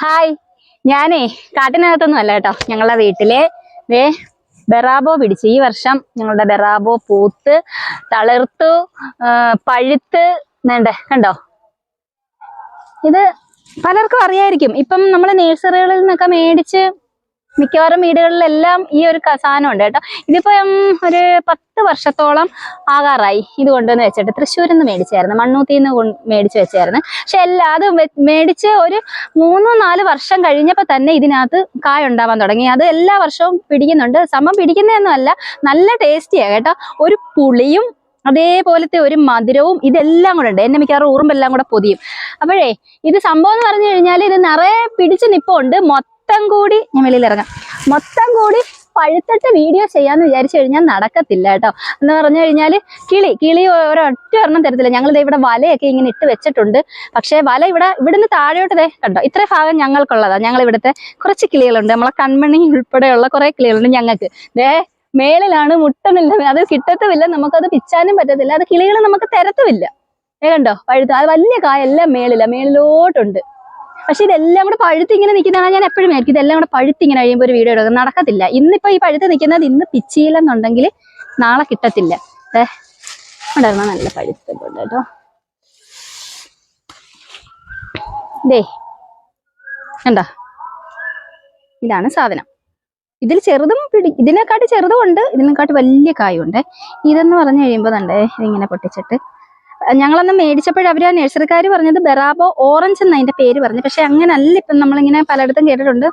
Hi. ഞാനേ കാട്ടിനകത്തൊന്നും അല്ല കേട്ടോ. ഞങ്ങളുടെ വീട്ടിലെ വേ ബെറാബോ പിടിച്ച്. ഈ വർഷം ഞങ്ങളുടെ ബെറാബോ പൂത്ത് തളിർത്തു പഴുത്ത് വേണ്ടേ കണ്ടോ? ഇത് പലർക്കും അറിയായിരിക്കും. ഇപ്പം നമ്മൾ നേഴ്സറികളിൽ നിന്നൊക്കെ മേടിച്ച് മിക്കവാറും വീടുകളിലെല്ലാം ഈ ഒരു സാധനം ഉണ്ട് കേട്ടോ. ഇതിപ്പോ ഒരു പത്ത് വർഷത്തോളം ആകാറായി ഇത് കൊണ്ടുവന്ന് വെച്ചിട്ട്. തൃശ്ശൂരിൽ നിന്ന് മേടിച്ചായിരുന്നു. മണ്ണൂത്തിൽ നിന്ന് മേടിച്ച് വെച്ചായിരുന്നു. പക്ഷെ എല്ലാ അത് മേടിച്ച് ഒരു മൂന്നോ നാല് വർഷം കഴിഞ്ഞപ്പോൾ തന്നെ ഇതിനകത്ത് കായ ഉണ്ടാവാൻ തുടങ്ങി. അത് എല്ലാ വർഷവും പിടിക്കുന്നുണ്ട്. സമം പിടിക്കുന്നതൊന്നും അല്ല നല്ല ടേസ്റ്റിയാ കേട്ടോ. ഒരു പുളിയും അതേപോലത്തെ ഒരു മധുരവും ഇതെല്ലാം കൂടെ ഉണ്ട്. എന്നെ മിക്കവാറും ഊറുമ്പെല്ലാം കൂടെ പൊതിയും. അപ്പോഴേ ഇത് സംഭവം എന്ന് പറഞ്ഞു കഴിഞ്ഞാൽ ഇത് നിറയെ പിടിച്ച് നിപ്പുണ്ട്. മൊത്തം കൂടി ഞാൻ വെളിയിൽ ഇറങ്ങാം. മൊത്തം കൂടി പഴുത്തിട്ട് വീഡിയോ ചെയ്യാന്ന് വിചാരിച്ചു കഴിഞ്ഞാൽ നടക്കത്തില്ല കേട്ടോ. എന്ന് പറഞ്ഞു കഴിഞ്ഞാൽ കിളി കിളി ഒരൊറ്റ ഒരെണ്ണം തരത്തില്ല. ഞങ്ങൾ ദേ ഇവിടെ വലയൊക്കെ ഇങ്ങനെ ഇട്ട് വെച്ചിട്ടുണ്ട്. പക്ഷേ വല ഇവിടെ ഇവിടുന്ന് താഴോട്ട് ദേ കണ്ടോ? ഇത്ര ഭാഗം ഞങ്ങൾക്കുള്ളതാണ് ഞങ്ങൾ ഇവിടുത്തെ കുറച്ച് കിളികളുണ്ട്. നമ്മളെ കൺമണി ഉൾപ്പെടെയുള്ള കുറേ കിളികളുണ്ട് ഞങ്ങൾക്ക്. ദേ മേളിലാണ് മുട്ടനില്ല അത് കിട്ടത്തുമില്ല. നമുക്കത് പിച്ചാനും പറ്റത്തില്ല. അത് കിളികൾ നമുക്ക് തരത്തുമില്ല. ഏ കണ്ടോ? പഴുത്ത അത് വലിയ കായ എല്ലാം മേളില. മേളിലോട്ടുണ്ട്. പക്ഷെ ഇതെല്ലാം കൂടെ പഴുത്ത് ഇങ്ങനെ നിൽക്കുന്നതാണ് ഞാൻ എപ്പോഴും ആയിരിക്കും ഇതെല്ലാം കൂടെ പഴുത്ത് ഇങ്ങനെ കഴിയുമ്പോൾ ഒരു വീഡിയോ എടുക്കും. നടക്കത്തില്ല. ഇന്നിപ്പോ ഈ പഴുത്ത് നിൽക്കുന്നത് ഇന്ന് പിച്ചിയില്ലെന്നുണ്ടെങ്കിൽ നാളെ കിട്ടത്തില്ല. ഏ ഉണ്ടായിരുന്ന നല്ല പഴുത്തുണ്ട് കേട്ടോ. ദേ കണ്ടോ? ഇതാണ് സാധനം. ഇതിൽ ചെറുതും പിടി ഇതിനെക്കാട്ടി ചെറുതും ഉണ്ട്. ഇതിനെക്കാട്ടി വലിയ കായുണ്ട്. ഇതെന്ന് പറഞ്ഞു കഴിയുമ്പോൾ തന്നെ ഇതിങ്ങനെ പൊട്ടിച്ചിട്ട് ഞങ്ങളന്ന് മേടിച്ചപ്പോഴും അവർ ആ നഴ്സറിക്കാർ പറഞ്ഞത് ബെറാബോ ഓറഞ്ച് എന്ന് അതിന്റെ പേര് പറഞ്ഞു പക്ഷെ അങ്ങനല്ല ഇപ്പം നമ്മളിങ്ങനെ പലയിടത്തും കേട്ടിട്ടുണ്ട്.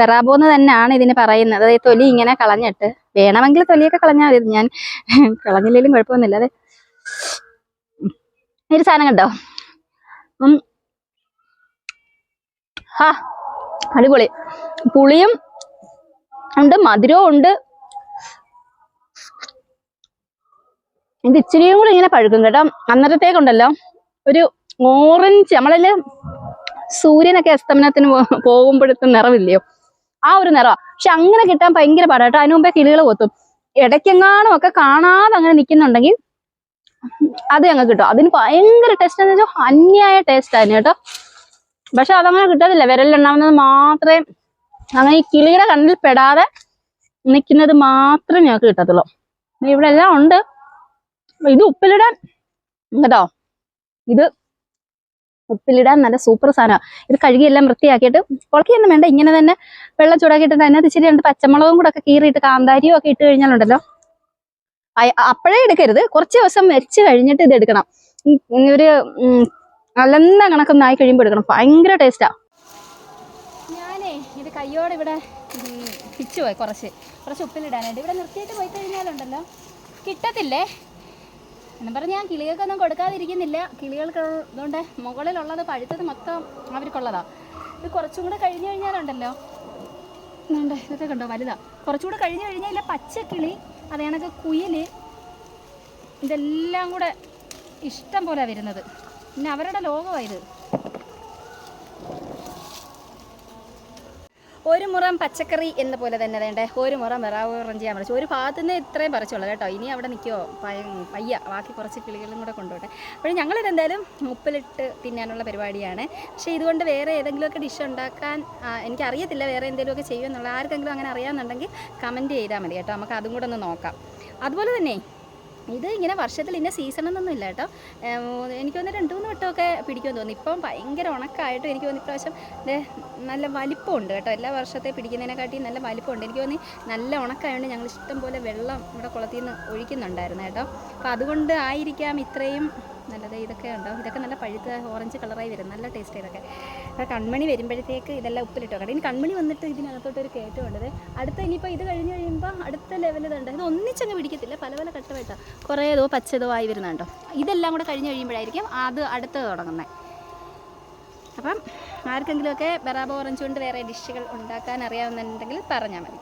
ബെറാബോ എന്ന് തന്നെയാണ് ഇതിന് പറയുന്നത്. അതായത് തൊലി ഇങ്ങനെ കളഞ്ഞിട്ട്. വേണമെങ്കിൽ തൊലിയൊക്കെ കളഞ്ഞാൽ മതി. ഞാൻ കളഞ്ഞില്ലെങ്കിലും കുഴപ്പമൊന്നുമില്ല. അതെ. ഒരു സാധനം കണ്ടോ. ഹാ അടിപൊളി. പുളിയും ഉണ്ട് മധുരവും ഉണ്ട്. ഇത് ഇച്ചിരിയും കൂടെ ഇങ്ങനെ പഴുക്കും കേട്ടോ. അന്നേരത്തേക്കുണ്ടല്ലോ ഒരു ഓറഞ്ച് നമ്മളിൽ സൂര്യനൊക്കെ അസ്തമനത്തിന് പോകുമ്പോഴത്തെ നിറമില്ലയോ ആ ഒരു നിറമാണ് പക്ഷെ അങ്ങനെ കിട്ടാൻ ഭയങ്കര പാടാ കേട്ടോ. അതിനു മുമ്പേ കിളികൾ കൊത്തും ഇടയ്ക്കെങ്ങാനും ഒക്കെ കാണാതെ അങ്ങനെ നിൽക്കുന്നുണ്ടെങ്കിൽ അത് ഞങ്ങൾക്ക് കിട്ടും. അതിന് ഭയങ്കര ടേസ്റ്റ് എന്ന് വെച്ചാൽ അന്യായ ടേസ്റ്റ് ആയിരുന്നു കേട്ടോ. പക്ഷെ അതങ്ങനെ കിട്ടാതില്ല വിരലിലുണ്ടാവുന്നത് മാത്രമേ അങ്ങനെ ഈ കിളിയുടെ കണ്ണിൽ പെടാതെ നിൽക്കുന്നത് മാത്രമേ ഞങ്ങൾക്ക് കിട്ടത്തുള്ളൂ. ഇവിടെ എല്ലാം ഉണ്ട്. ഇത് ഉപ്പിലിടാൻ കേട്ടോ ഇത് ഉപ്പിലിടാൻ നല്ല സൂപ്പർ സാധനമാണ് ഇത് കഴുകിയെല്ലാം വൃത്തിയാക്കിയിട്ട് കുളക്കിയൊന്നും വേണ്ട ഇങ്ങനെ തന്നെ വെള്ളം ചൂടാക്കിയിട്ട് അതിനകത്ത് ഇച്ചിരി രണ്ട് പച്ചമുളകും കൂടെ ഒക്കെ കീറിയിട്ട് കാന്താരിയും ഒക്കെ ഇട്ട് കഴിഞ്ഞാലുണ്ടല്ലോ. അപ്പോഴേ എടുക്കരുത്. കുറച്ച് ദിവസം വെച്ച് കഴിഞ്ഞിട്ട് ഇത് എടുക്കണം. ഒരു അലന്ന കണക്കൊന്നും ആയി കഴിയുമ്പോൾ എടുക്കണം. ഭയങ്കര ടേസ്റ്റാ ഞാനേ ഇത് കയ്യോടെ ഇവിടെ പിച്ചു പോയി കുറച്ച്. കുറച്ച് ഉപ്പിലിടാനായിട്ട്. ഇവിടെ നിർത്തിയിട്ട് പോയി കഴിഞ്ഞാലുണ്ടല്ലോ. കിട്ടത്തില്ലേ? എന്നും പറഞ്ഞ് ഞാൻ കിളികൾക്കൊന്നും കൊടുക്കാതിരിക്കുന്നില്ല. കിളികൾക്ക് അതുകൊണ്ട് മുകളിലുള്ളത് പഴുത്തത് മൊത്തം അവർക്കുള്ളതാ. ഇത് കുറച്ചും കൂടെ കഴിഞ്ഞു കഴിഞ്ഞാലുണ്ടല്ലോ. ഉണ്ട് ഇതൊക്കെ കണ്ടോ? വലുതാ. കുറച്ചുകൂടെ കഴിഞ്ഞു കഴിഞ്ഞാൽ ഇല്ല പച്ചക്കിളി അത് കണക്ക് കുയിൽ ഇതെല്ലാം കൂടെ ഇഷ്ടം പോലെ വരുന്നത്. പിന്നെ അവരുടെ ലോകമാണ് ഒരു മുറം പച്ചക്കറി എന്ന പോലെ തന്നെ വേണ്ടേ ഒരു മുറം വെറാവ് ഞാൻ പറിച്ചു ഒരു ഭാഗത്തു നിന്ന് ഇത്രയും പറിച്ചുള്ളൂ കേട്ടോ. ഇനി അവിടെ നിൽക്കുമോ പയ്യ. ബാക്കി കുറച്ച് കിളികളും കൂടെ കൊണ്ടുപോട്ടെ. അപ്പോൾ ഞങ്ങളിത് എന്തായാലും മുപ്പിലിട്ട് തിന്നാനുള്ള പരിപാടിയാണ്. പക്ഷേ ഇതുകൊണ്ട് വേറെ ഏതെങ്കിലുമൊക്കെ ഡിഷ് ഉണ്ടാക്കാൻ എനിക്കറിയത്തില്ല വേറെ എന്തെങ്കിലുമൊക്കെ ചെയ്യുമെന്നുള്ള ആർക്കെങ്കിലും അങ്ങനെ അറിയാമെന്നുണ്ടെങ്കിൽ കമന്റ് ചെയ്താൽ മതി കേട്ടോ. നമുക്ക് അതും കൂടെ ഒന്ന് നോക്കാം. അതുപോലെ തന്നെ ഇത് ഇങ്ങനെ വർഷത്തിൽ ഇന്ന സീസണൊന്നും ഇല്ല കേട്ടോ. എനിക്ക് തോന്നുന്നു രണ്ട് മൂന്ന് വട്ടമൊക്കെ പിടിക്കുമെന്ന് തോന്നുന്നു. ഇപ്പം ഭയങ്കര ഉണക്കായിട്ട് എനിക്ക് തോന്നി ഇപ്രാവശ്യം നല്ല വലിപ്പമുണ്ട് കേട്ടോ. എല്ലാ വർഷത്തെ പിടിക്കുന്നതിനെക്കാട്ടി നല്ല വലിപ്പമുണ്ട്. എനിക്ക് തോന്നി നല്ല ഉണക്കായതുകൊണ്ട് ഞങ്ങൾ ഇഷ്ടം പോലെ വെള്ളം ഇവിടെ കുളത്തിൽ നിന്ന് ഒഴിക്കുന്നുണ്ടായിരുന്നു കേട്ടോ. അപ്പോൾ അതുകൊണ്ട് ആയിരിക്കാം ഇത്രയും നല്ലത് ഇതൊക്കെ ഉണ്ടോ? ഇതൊക്കെ നല്ല പഴുത്ത ഓറഞ്ച് കളറായി വരും. നല്ല ടേസ്റ്റ് ഇതൊക്കെ. അപ്പോൾ കൺമണി വരുമ്പോഴത്തേക്ക് ഇതെല്ലാം ഉപ്പിലിട്ട് വെക്കണം. ഇനി കൺമണി വന്നിട്ട് ഇതിനകത്തോട്ട് ഒരു കയറ്റമുണ്ട് അടുത്ത ഇനിയിപ്പോൾ ഇത് കഴിഞ്ഞ് കഴിയുമ്പോൾ അടുത്ത ലെവൽ ഇതുണ്ട്. ഇത് ഒന്നിച്ചങ്ങ് പിടിക്കത്തില്ല. പല പല ഘട്ടമായിട്ടാണ് കുറേ ഇതോ പച്ചതോ ആയി വരുന്നുണ്ടോ ഇതെല്ലാം കൂടെ കഴിഞ്ഞ് കഴിയുമ്പോഴായിരിക്കും അത് അടുത്തത് തുടങ്ങുന്നത് അപ്പം ആർക്കെങ്കിലുമൊക്കെ ബറാബ ഓറഞ്ച് കൊണ്ട് വേറെ ഡിഷുകൾ ഉണ്ടാക്കാൻ അറിയാവുന്നുണ്ടെങ്കിൽ പറഞ്ഞാൽ മതി.